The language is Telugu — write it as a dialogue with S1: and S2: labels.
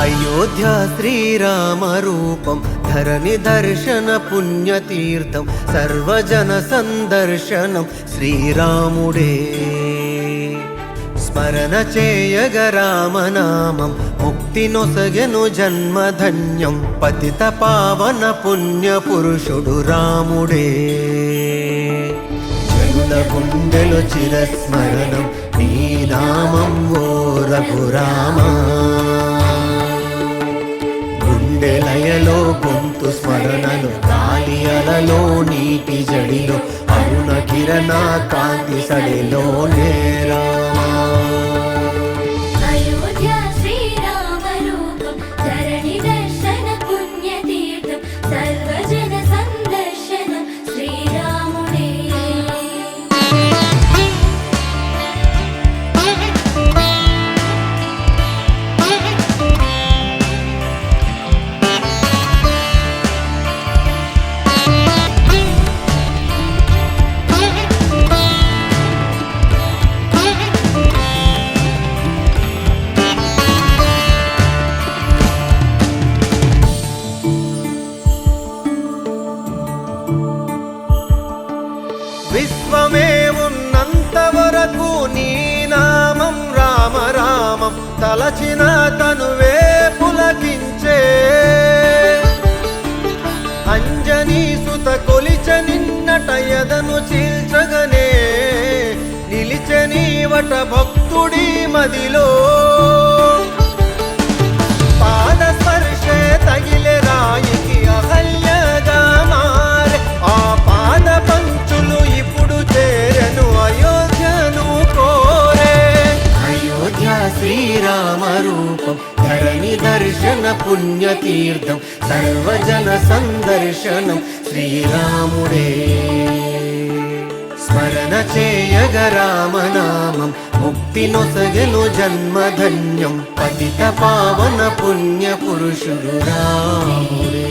S1: అయోధ్య శ్రీరామ రూపం ధరణి దర్శన పుణ్యతీర్థం సర్వజన సందర్శనం శ్రీరాముడే. స్మరణ చేయగ రామనామం ముక్తి నొసగెను జన్మధన్యం పతిత పావన పుణ్య పురుషుడు రాముడే. జనుల గుండెలు చిరస్మరణం నీ నామం ఓ రఘురామా. అలలో నీటి జడిలో అరుణ కిరణ కాంతి సడిలో
S2: నేరా.
S1: విశ్వమే ఉన్నంత వరకు నీ నామం రామ రామం తలచిన తనువే పులకించే. అంజనీ సుత కొలిచ నిన్నట ఎదను చీల్చగనే. నిలిచనీవట భక్తుడి మదిలో. శ్రీరామరూపం. ధరణి దర్శన పుణ్యతీర్థం. సర్వజన సందర్శనం. శ్రీరాముడే. స్మరణ చేయగ రామనామం. ముక్తి నొసగెను జన్మధన్యం. పతిత పావన పుణ్య పురుషుడు రాముడే.